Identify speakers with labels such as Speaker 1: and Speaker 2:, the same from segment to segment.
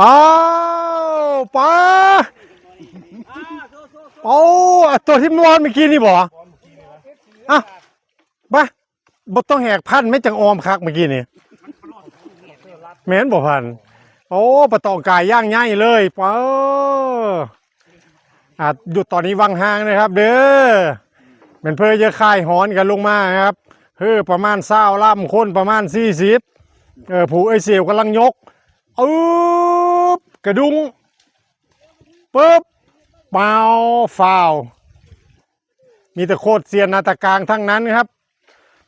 Speaker 1: อ้าวปลาโอ้ตัวที่มวนเมื่อกี้นี่บ่อะปะบ่ต้องแหกพันไม่จังออมคักเมื่อกี้นี่แม่นบ่พัน โอ้ปลาตองกายย่างง่ายเลยป้าอะหยุดตอนนี้วังห้างนะครับ เด้อเป็นเพื่อจะค่ายหอนกันลงมาครับเฮ้อประมาณเศร้าล่ำคนประมาณสี่สิบเออผูไอเสียวกำลังยก อึ๊บกระดุงปึ๊บเปล่าฟาว มีแต่โคตรเซียนนาตะกลางทั้งนั้นครับ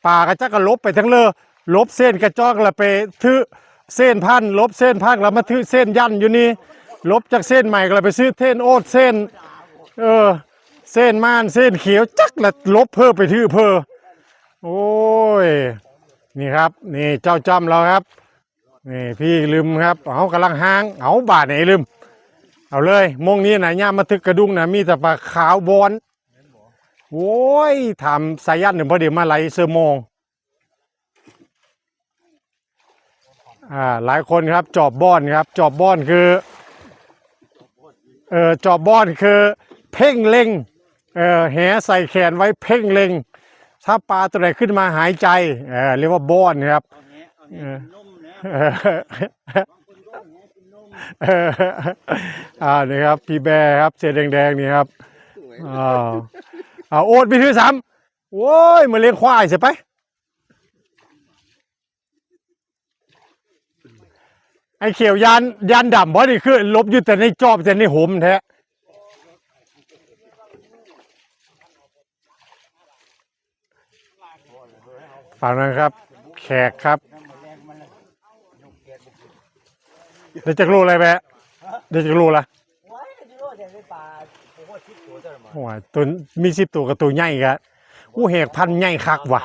Speaker 1: ป่ากระจักกระลบไปทั้งเลอลบเส้นกระจอกละไปทือเส้นพันลบเส้นพันแล้วมาถือเส้นยันอยู่นี่ลบจากเส้นใหม่ก็เลยไปซื้อเส้นโอดเส้น เออ เส้นม่านเส้นเขียวจักละลบเพิ่มไปทื่อเพิ่มโอ้ย นี่ครับ นี่เจ้าจำเราครับ นี่พี่ลืมครับเอากำลังห้างเอาบาทไหนลืม เอาเลยโมงนี้นะย่ามาทึกกระดุงนะมีแต่ปลาขาวบอนโอ้ยทำสายันหนึ่งพอดีมาไหลเซอร์โมงอ่าหลายคนครับจอบบ้อนครับ จอบบ้อนคือเออจอบบ้อนคือ เพ่งเล็งเออแหใส่แขนไว้เพ่งเล็งถ้าปลาตัวไหนขึ้นมาหายใจเออเรียกว่าบ้อนครับเออเออเอออ่านี่ครับ พี่แบร์ครับเสื้อแดงๆนี่ครับอ่าอ่าโอดไปถือซ้ำโว้ยมาเลี้ยงควายเสียไปไอ้เขียวยานยานดำเพราะนี่คือลบอยู่แต่ในจอบแต่ในหมแท้ฝั่งนั้นครับ แขกครับ เดี๋ยวจะรู้อะไรแบะเดี๋ยวจะรู้ละโอ้ยตัวมีสิบตัวกับตัวใหญ่กะอู้แหกพันใหญ่คักว่ะ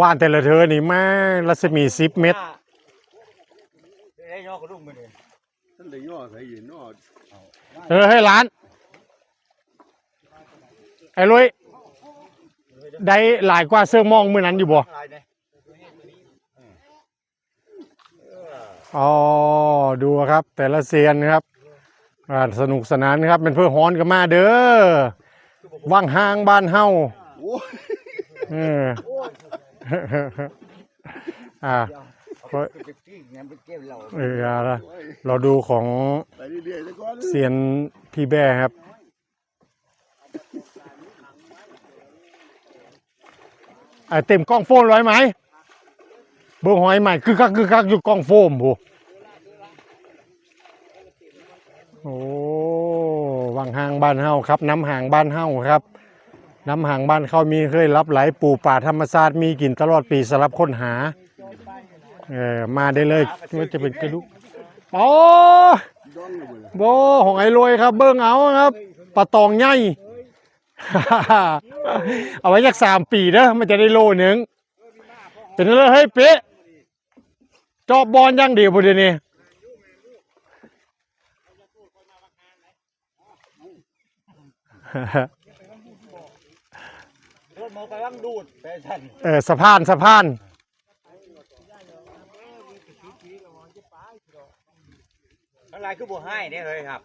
Speaker 1: ว่านแต่ละเธอนี่แม่รัศมีสิบเมตร
Speaker 2: ได้ยอกระดุมมือนี่
Speaker 3: ท่านได้ย่อใส่ยืนนอด
Speaker 1: เออให้ร้าน ไอ้ลุยได้หลายกว่าเสื้อมองมือนั้นอยู่บ่
Speaker 2: อ๋
Speaker 1: อดูครับ แต่ละเซียนครับสนุกสนานครับเป็นเพื่อฮ้อนกันมาเด้อว่างห้างบ้านเฮา
Speaker 3: โอ้ย
Speaker 1: เอออ่า
Speaker 2: เอาไปจะกิ้งงั้นไปเก็บเร
Speaker 1: อเอาละเราดูของ
Speaker 3: เซี
Speaker 1: ยนพี่แบ้ครับไอเต็มกล้องโฟมร้อยไหม เบอร์หอยใหม่คือคักคือคักอยู่กองโฟมผู้โอ้วังห่างบ้านเฮาครับ น้ำห่างบ้านเฮาครับ น้ำห่างบ้านเขามีเคยรับไหลปูป่าธรรมชาติมีกินตลอดปีสำหรับค้นหาเออมาได้เลยว่าจะเป็นกระดูกโอ้โบของไอ้รวยครับ เบิ้งเอาครับปลาตองใหญ่เอาไว้สักสามปีเด้อมันจะได้โลหนึ่งเป็นเลยเฮ้ยเป๊ะ จอบบอลอยังเดียวพอดีนี่
Speaker 2: รถมอกำลังดูดไปทัน
Speaker 1: เออสะพานสะพาน
Speaker 2: อะไรคือบัวให้เนี่ยเลยครับ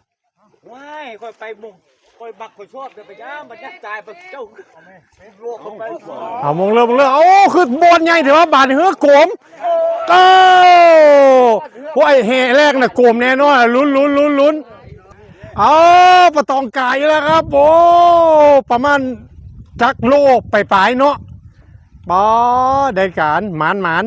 Speaker 2: ว้ายค่อยไปมุง คอยบักคอยชอบจะไปย่ามันยักตายไปเจ้าโลกเข้าไป
Speaker 1: เอามองเริ่มองเริ่มโอ้คือบอลใหญ่ถือว่าบาดเฮือกโกมเก้าโอ้แห่แรกน่ะโกมแน่นอนลุ้นลุ้นลุ้นลุ้นเอาปลาตองไก่แล้วครับโอ้ประมาณจักโลไปปลายเนาะปอได้การหมานหมาน